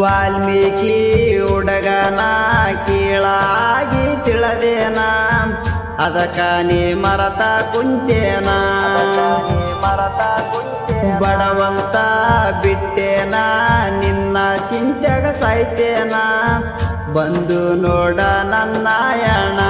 ವಾಲ್ಮೀಕಿ ಹುಡುಗನ ಕೀಳಾಗಿ ತಿಳದೇನ? ಅದಕ್ಕ ನೀ ಮರತ ಕುಂತೇನ? ಬಡವಂತ ಬಿಟ್ಟೇನ? ನಿನ್ನ ಚಿಂತೆಗ ಸಾಯ್ತೇನ? ಬಂದು ನೋಡ ನನ್ನಾಯಣ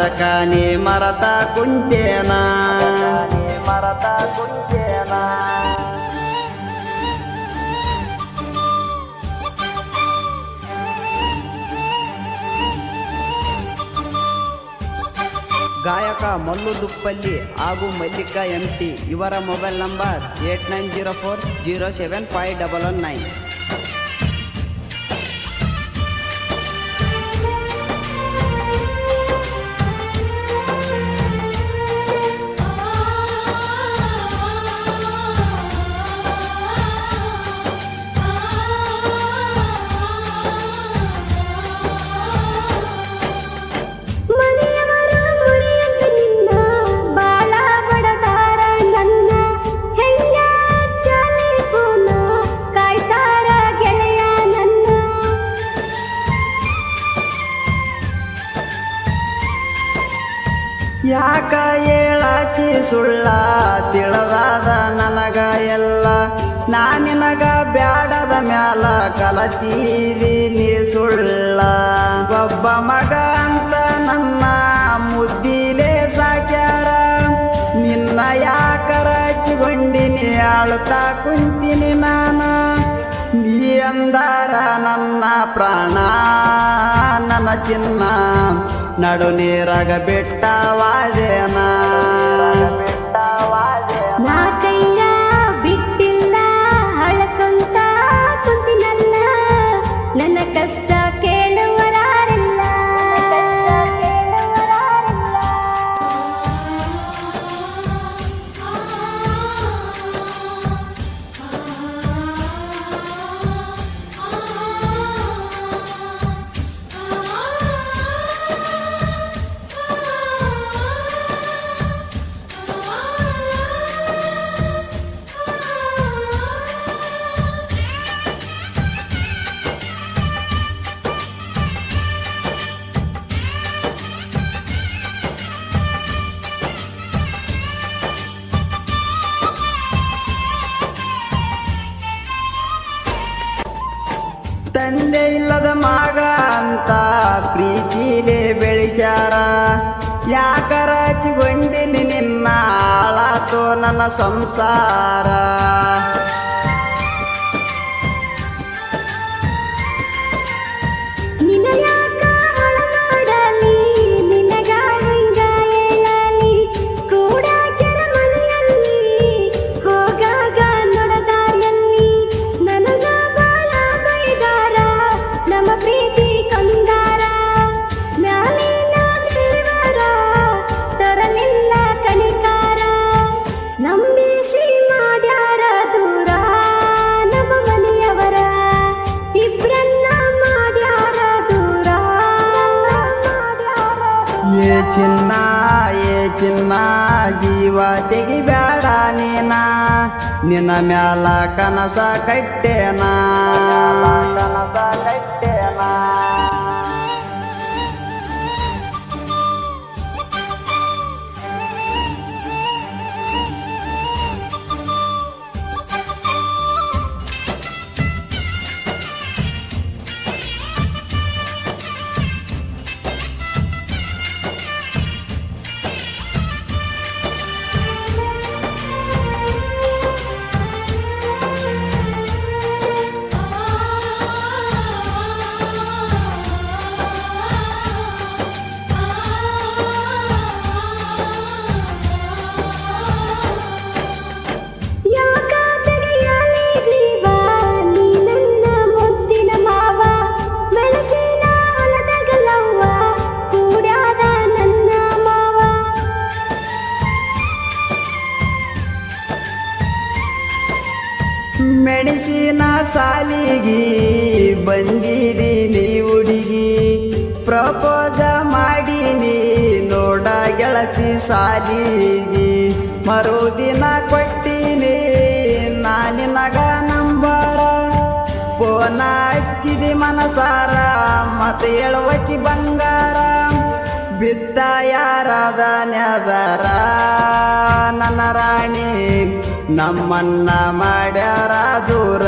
ಅದಕ್ಕ ನೀ ಮರತ ಕುಂತೇನ. ಮರತ ಕುಂತೇನ ಗಾಯಕ ಮಲ್ಲು ದುಪ್ಪಲ್ಲಿ ಹಾಗೂ ಮಲ್ಲಿಕಾ ಎಂ ಟಿ ಇವರ mobile number eight nine zero four zero seven five double one nine. ಯಾಕ ಹೇಳಾಕಿ ಸುಳ್ಳ? ತಿಳದಾದ ನನಗ ಎಲ್ಲ. ನಾ ನಿನಗ ಬ್ಯಾಡದ ಮ್ಯಾಲ ಕಲತೀರಿ ಸುಳ್ಳ. ಒಬ್ಬ ಮಗ ಅಂತ ನನ್ನ ಮುದ್ದಿಲೇ ಸಾಕ್ಯಾರ. ನಿನ್ನ ಯಾಕರ ಚಿಗೊಂಡಿನಿ ಆಳ್ತಾ ಕುಂತಿನಿ ನಾನು. ನೀ ಅಂದಾರ ನನ್ನ ಪ್ರಾಣ ನನ್ನ ಚಿನ್ನ ನಡು ನೀರಾಗ ಬೆಟ್ಟವಾದೇನ ತಂದೆ ಇಲ್ಲದ ಮಗ ಅಂತ ಪ್ರೀತಿಲೇ ಬೆಳೆಸ್ಯಾರ. ಯಾಕರಾಚಿಗೊಂಡಿನಿ ನಿನ್ನ ಆಳಾತೋ ನನ್ನ ಸಂಸಾರ? ಚಿನ್ನ ಜೀವ ತೆಗಿಬೇಡ ನೀನ? ನಿನ್ನ ಮ್ಯಾಲ ಕನಸ ಕಟ್ಟೇನ? ಕನಸ ಕಟ್ಟೇನ? ಸಾಲಿಗಿ ಬಂದಿರಿ ಬಂದಿದೀನಿ ಹುಡುಗಿ. ಮಾಡಿ ಮಾಡೀನಿ ನೋಡ ಗೆಳತಿ ಸಾಲಿಗಿ. ಮರುದಿನ ಕೊಟ್ಟಿನಿ ನಾನಿನಗ ನಂಬರ. ಪೋನ ಹಚ್ಚಿದಿ ಮನಸಾರ ಮತ್ತೆ ಹೇಳುವಕಿ ಬಂಗಾರ. ಬಿದ್ದ ಯಾರದ ನ್ಯಾದರ? ನನ್ನ ರಾಣಿ ನಮ್ಮನ್ನ ಮಾಡ್ಯಾರ ದೂರ.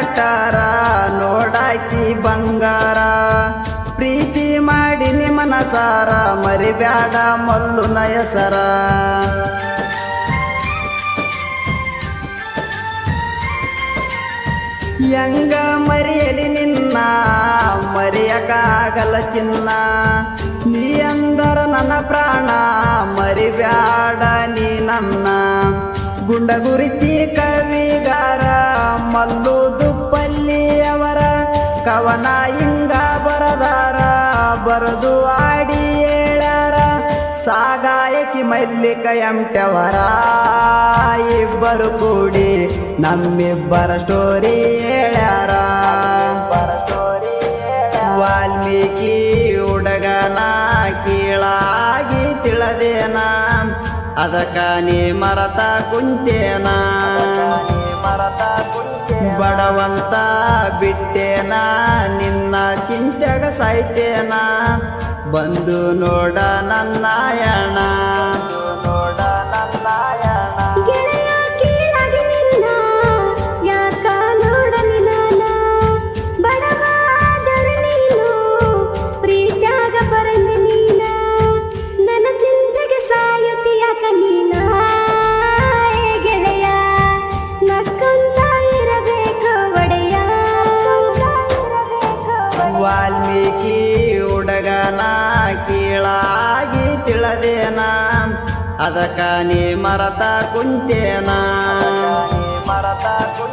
ಟ್ಯಾಕ್ಟಾರ ನೋಡಾಕಿ ಬಂಗಾರ. ಪ್ರೀತಿ ಮಾಡಿ ಮನಸಾರ, ಮರಿಬ್ಯಾಡ ಮಲ್ಲು ನಯಸರ ಹೆಂಗ ಮರಿಯಲಿ ನಿನ್ನ ಮರಿಯಕಾಗಲ ಚಿನ್ನ. ನೀ ಅಂದರ ನನ್ನ ಪ್ರಾಣ, ಮರಿಬ್ಯಾಡ ನೀ ನನ್ನ. ಗುಂಡಗುರಿತಿ ಕವಿಗಾರ, ಮಲ್ಲುದು ಕವನ ಹಿಂಗ ಬರದಾರ, ಬರದು ಆಡಿ ಹೇಳಾರ ಸಾಗಾಯಕಿ ಮಲ್ಲಿಕ ಎಂಟವರ ಇಬ್ಬರು ಕೂಡಿ ನಮ್ಮಿಬ್ಬರ ಸ್ಟೋರಿ ಹೇಳ್ಯಾರ. ವಾಲ್ಮೀಕಿ ಹುಡುಗನ ಕೀಳಾಗಿ ತಿಳದೇನ, ಅದಕ್ಕ ನೀ ಮರತ ಕುಂತೇನ. ಬಡವಂತ ಬಿಟ್ಟೇನ? ನಿನ್ನ ಚಿಂತೆಗ ಸಾಯ್ತೇನ? ಬಂದು ನೋಡ ನನ್ನಾಯಣ ನೋಡ ವಾಲ್ಮೀಕಿ ಹುಡುಗನ ಕೀಳಾಗಿ ತಿಳದೇನ? ಅದಕ್ಕ ನೀ ಮರತ ಕುಂತೇನ? ಮರತ ಕುಂತ